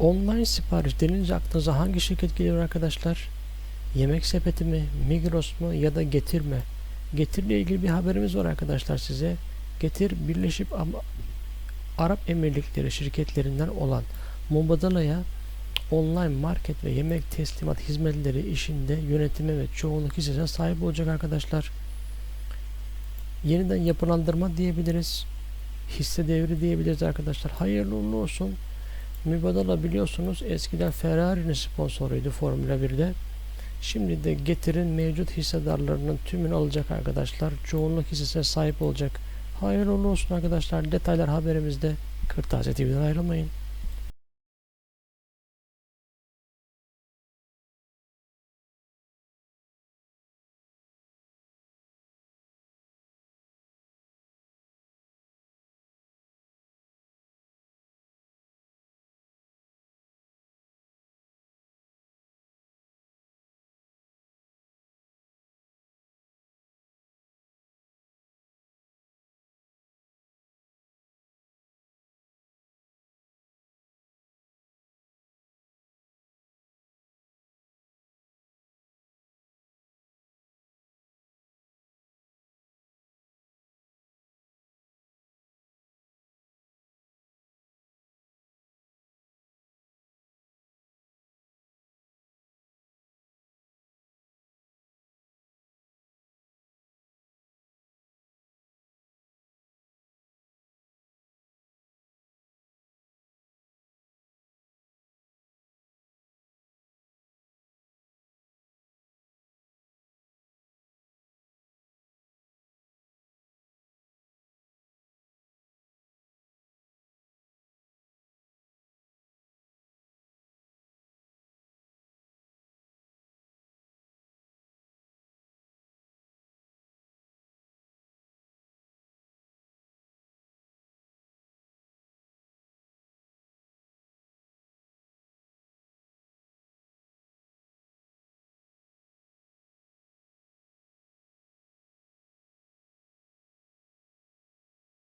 Online sipariş denince aklınıza hangi şirket geliyor arkadaşlar? Yemek sepeti mi, Migros mu ya da Getir mi? Getir'le ilgili bir haberimiz var arkadaşlar size. Getir Birleşik Am- Arap Emirlikleri şirketlerinden olan Mubadala'ya online market ve yemek teslimat hizmetleri işinde yönetime ve çoğunluk hissesine sahip olacak arkadaşlar. Yeniden yapılandırma diyebiliriz. Hisse devri diyebiliriz arkadaşlar. Hayırlı olsun. Mübadala biliyorsunuz eskiden Ferrari'nin sponsoruydu Formula 1'de. Şimdi de Getir'in mevcut hissedarlarının tümünü alacak arkadaşlar. Çoğunluk hissesine sahip olacak. Hayırlı olsun arkadaşlar. Detaylar haberimizde. Kırtasiye TV'den ayrılmayın.